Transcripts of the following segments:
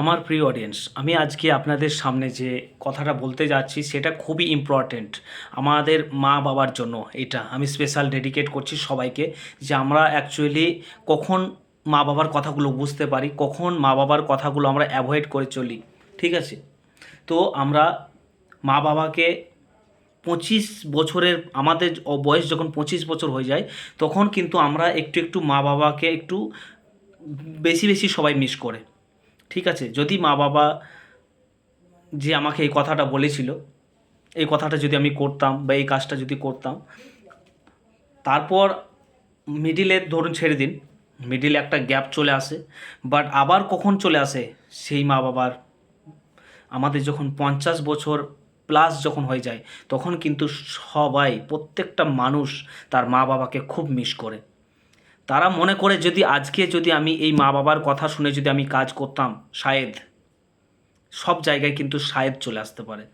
আমার প্রিয় অডিয়েন্স আমি আজকে আপনাদের সামনে যে কথাটা বলতে যাচ্ছি সেটা খুবই ইম্পর্ট্যান্ট আমাদের মা বাবার জন্য এটা। আমি স্পেশাল ডেডিকেট করছি সবাইকে যে আমরা অ্যাকচুয়ালি কখন মা বাবার কথাগুলো বুঝতে পারি, কখন মা বাবার কথাগুলো আমরা অ্যাভয়েড করে চলি, ঠিক আছে? তো আমরা মা বাবাকে পঁচিশ বছরের, আমাদের বয়স যখন পঁচিশ বছর হয়ে যায়, তখন কিন্তু আমরা একটু একটু মা বাবাকে একটু বেশি বেশি সবাই মিস করে। ঠিক আছে, যদি মা বাবা যে আমাকে এই কথাটা বলেছিল, এই কথাটা যদি আমি করতাম বা এই কাজটা যদি করতাম, তারপর মিডিলে ধরুন ছেড়ে দিন মিডিলে একটা গ্যাপ চলে আসে বাট আবার কখন চলে আসে, সেই মা বাবার আমাদের যখন পঞ্চাশ বছর প্লাস যখন হয়ে যায়, তখন কিন্তু সবাই, প্রত্যেকটা মানুষ তার মা বাবাকে খুব মিস করে। তারা মনে করে যদি আজকে যদি আমি এই মা বাবার কথা শুনে যদি আমি কাজ করতাম, শায়েদ, সব জায়গায় কিন্তু শায়েদ চলে আসতে পারে।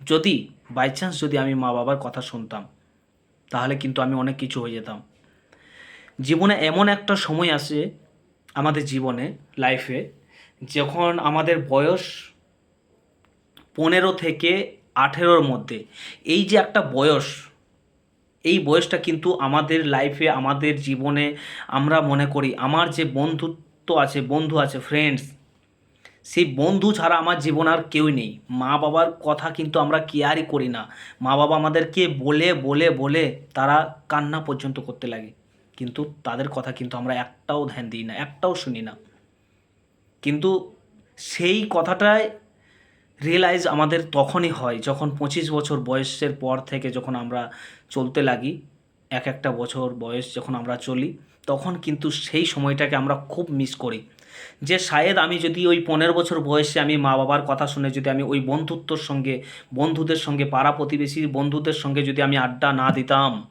যদি বাই চান্স যদি আমি মা বাবার কথা শুনতাম, তাহলে কিন্তু আমি অনেক কিছু হয়ে যেতাম। জীবনে এমন একটা সময় আসে আমাদের জীবনে লাইফে যখন আমাদের বয়স পনেরো থেকে আঠেরোর মধ্যে। এই যে একটা বয়স এই বয়সটা কিন্তু আমাদের লাইফে আমাদের জীবনে আমরা মনে করি, আমার যে বন্ধুত্ব আছে, বন্ধু আছে ফ্রেন্ডস সেই বন্ধু ছাড়া আমার জীবন আর কেউই নেই। মা বাবার কথা কিন্তু আমরা কেয়ারই করি না। মা বাবা আমাদেরকে বলে বলে বলে তারা কান্না পর্যন্ত করতে লাগে। কিন্তু তাদের কথা কিন্তু আমরা একটাও ধ্যান দিই না, একটাও শুনি না। কিন্তু সেই কথাটায় রিয়েলাইজ আমাদের তখনই হয় যখন পঁচিশ বছর বয়সের পর থেকে যখন আমরা চলতে লাগি, এক একটা বছর বয়স যখন আমরা চলি, তখন কিন্তু সেই সময়টাকে আমরা খুব মিস করি। যে শায়দ, আমি যদি ওই পনেরো বছর বয়সে আমি মা বাবার কথা শুনে যদি আমি ওই বন্ধুত্বর সঙ্গে, বন্ধুদের সঙ্গে, পাড়া প্রতিবেশীর বন্ধুদের সঙ্গে যদি আমি আড্ডা না দিতাম,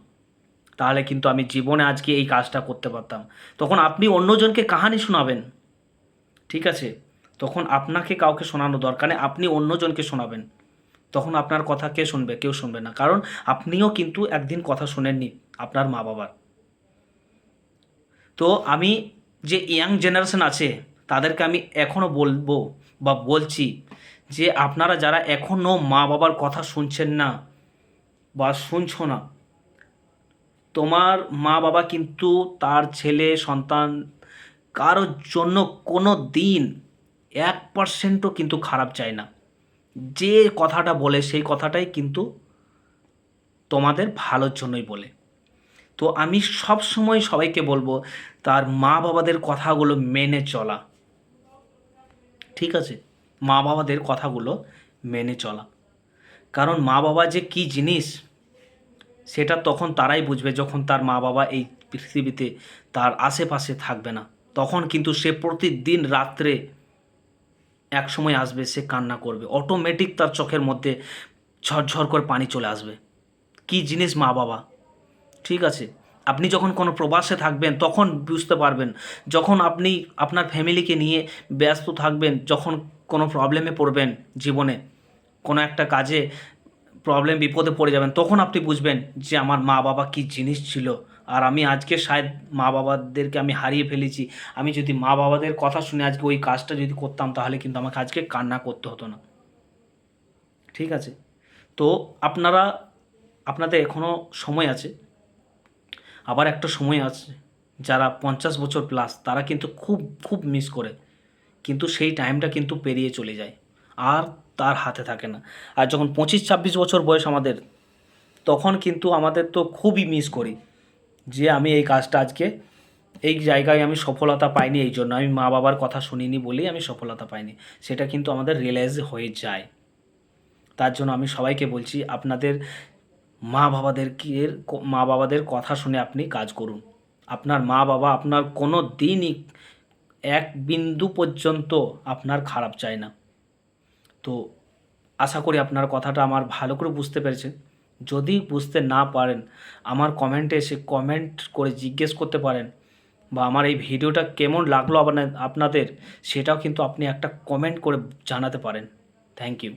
তাহলে কিন্তু আমি জীবনে আজকে এই কাজটা করতে পারতাম। তখন আপনি অন্যজনকে কাহানি শোনাবেন। ঠিক আছে? তখন আপনাকে কাউকে শোনানো দরকার নেই, আপনি অন্যজনকে শোনাবেন। তখন আপনার কথা কে শুনবে, কেউ শুনবে না। কারণ আপনিও কিন্তু একদিন কথা শোনেননি আপনার মা বাবার। তো আমি যে ইয়াং জেনারেশন আছে, তাদেরকে আমি এখনও বলব বা বলছি যে আপনারা যারা এখনও মা বাবার কথা শুনছেন না বা শুনছো না, তোমার মা বাবা কিন্তু তার ছেলে, সন্তান, কারোর জন্য কোনো দিন এক পার্সেন্টও কিন্তু খারাপ চায় না। যে কথাটা বলে, সেই কথাটাই কিন্তু তোমাদের ভালোর জন্যই বলে। তো আমি সব সময় সবাইকে বলব, তার মা বাবাদের কথাগুলো মেনে চলা। ঠিক আছে? মা বাবাদের কথাগুলো মেনে চলা। কারণ মা বাবা যে কি জিনিস, সেটা তখন তারাই বুঝবে যখন তার মা বাবা এই পৃথিবীতে তার আশেপাশে থাকবে না। তখন কিন্তু সে প্রতিদিন রাত্রে এক সময় আসবে, সে কান্না করবে। অটোমেটিক তার চোখের মধ্যে ঝরঝর করে পানি চলে আসবে। কি জিনিস মা বাবা? ঠিক আছে? আপনি যখন কোনো প্রবাসে থাকবেন, তখন বুঝতে পারবেন, যখন আপনি আপনার ফ্যামিলিকে নিয়ে ব্যস্ত থাকবেন, যখন কোনো প্রবলেমে পড়বেন জীবনে, কোনো একটা কাজে প্রবলেম বিপদে পড়ে যাবেন, তখন আপনি বুঝবেন যে আমার মা বাবা কী জিনিস ছিল। আর আমি আজকে শায়দ মা বাবাদেরকে আমি হারিয়ে ফেলেছি। আমি যদি মা বাবাদের কথা শুনে আজকে ওই কাজটা যদি করতাম, তাহলে কিন্তু আমাকে আজকে কান্না করতে হতো না। ঠিক আছে? তো আপনারা, আপনাদের এখনও সময় আছে। আবার একটা সময় আছে, যারা পঞ্চাশ বছর প্লাস তারা কিন্তু খুব খুব মিস করে। কিন্তু সেই টাইমটা কিন্তু পেরিয়ে চলে যায়। আর তার হাতে থাকে না। আর যখন পঁচিশ ছাব্বিশ বছর বয়স আমাদের, তখন কিন্তু আমাদের তো খুবই মিস করি। যে আমি এই কাজটা আজকে, এই জায়গায় আমি সফলতা পাইনি এই জন্য। আমি মা বাবার কথা শুনিনি বলেই আমি সফলতা পাইনি। সেটা কিন্তু আমাদের রিয়েলাইজ হয়ে যায়। তার জন্য আমি সবাইকে বলছি, আপনাদের মা বাবাদেরকে মা বাবাদের কথা শুনে আপনি কাজ করুন। আপনার মা বাবা আপনার কোনো দিনই এক বিন্দু পর্যন্ত আপনার খারাপ চায় না। তো আশা করি আপনার কথাটা আমার ভালো করে বুঝতে পেরেছেন। যদি বুঝতে না পারেন, আমার কমেন্টে এসে কমেন্ট করে জিজ্ঞেস করতে পারেন বা আমার এই ভিডিওটা কেমন লাগল আপনাদের সেটাও কিন্তু আপনি একটা কমেন্ট করে জানাতে পারেন। Thank you